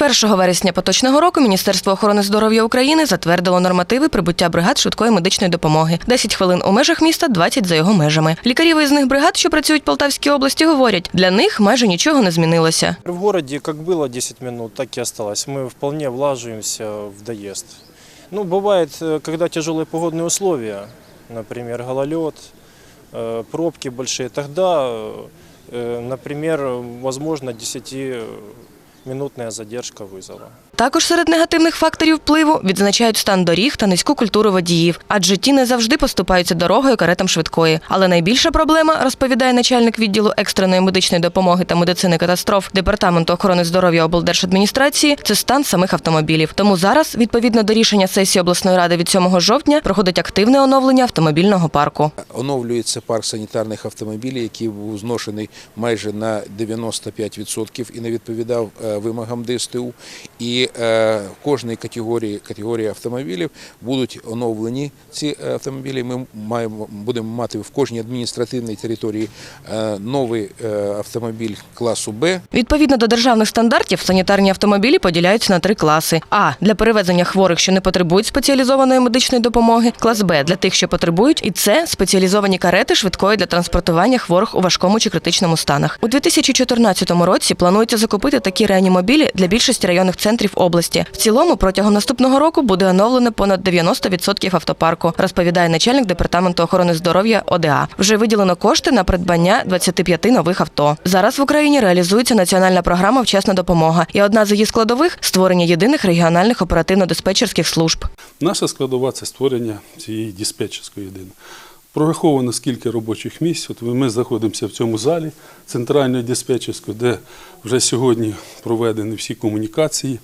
1 вересня поточного року Міністерство охорони здоров'я України затвердило нормативи прибуття бригад швидкої медичної допомоги. 10 хвилин у межах міста, 20 за його межами. Лікарі виїзних бригад, що працюють в Полтавській області, говорять, для них майже нічого не змінилося. В місті як було 10 хвилин, так і залишилось. Ми вполне влажуємося в доїзд. Ну, буває, е, коли тяжелі погодні умови, наприклад, гололед, е, пробки великі, тоді, е, наприклад, можливо, 10 минутная задержка вызова. Також серед негативних факторів впливу відзначають стан доріг та низьку культуру водіїв, адже ті не завжди поступаються дорогою каретам швидкої. Але найбільша проблема, розповідає начальник відділу екстреної медичної допомоги та медицини катастроф департаменту охорони здоров'я облдержадміністрації, це стан самих автомобілів. Тому зараз, відповідно до рішення сесії обласної ради від 7 жовтня, проходить активне оновлення автомобільного парку. Оновлюється парк санітарних автомобілів, який був зношений майже на 95% і не відповідав е, вимогам ДСТУ. І е, в кожній категорії, категорії автомобілів будуть оновлені ці е, автомобілі. Ми маємо, будемо мати в кожній адміністративній території е, новий е, автомобіль класу Б, Відповідно до державних стандартів, санітарні автомобілі поділяються на три класи: а. Для перевезення хворих, що не потребують спеціалізованої медичної допомоги, клас Б. Для тих, що потребують, і С. Спеціалізовані карети швидкої для транспортування хворих у важкому чи критичному станах. У 2014 році планується закупити такі реанімобілі для більшості районних центрів області. В цілому протягом наступного року буде оновлено понад 90% автопарку, розповідає начальник департаменту охорони здоров'я ОДА. Вже виділено кошти на придбання 25 нових авто. Зараз в Україні реалізується національна програма Вчасна допомога, і одна з її складових створення єдиних регіональних оперативно-диспетчерських служб. Наша складова це створення цієї диспетчерської єдини. Прораховано скільки робочих місць. От ми знаходимося в цьому залі центральної диспетчерської, де вже сьогодні проведені всі комунікації.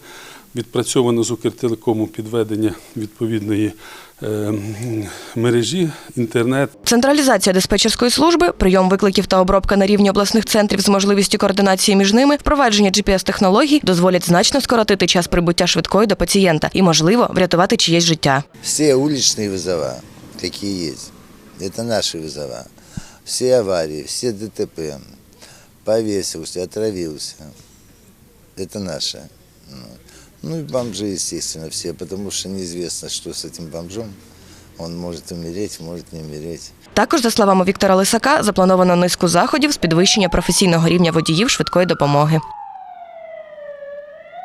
Відпрацьовано з Укртелекому підведення відповідної е, мережі, інтернет. Централізація диспетчерської служби, прийом викликів та обробка на рівні обласних центрів з можливістю координації між ними, впровадження GPS-технологій дозволять значно скоротити час прибуття швидкої до пацієнта і, можливо, врятувати чиєсь життя. Все уличные вызова, какие есть, это наши вызова. Все аварии, все ДТП, повесился, отравился, это наше. Ну, Ну и бомжи, естественно, все, потому что неизвестно, что с этим бомжом. Он может умереть, может не умереть. Також, за словами Віктора Лисака, заплановано низку заходів з підвищення професійного рівня водіїв швидкої допомоги.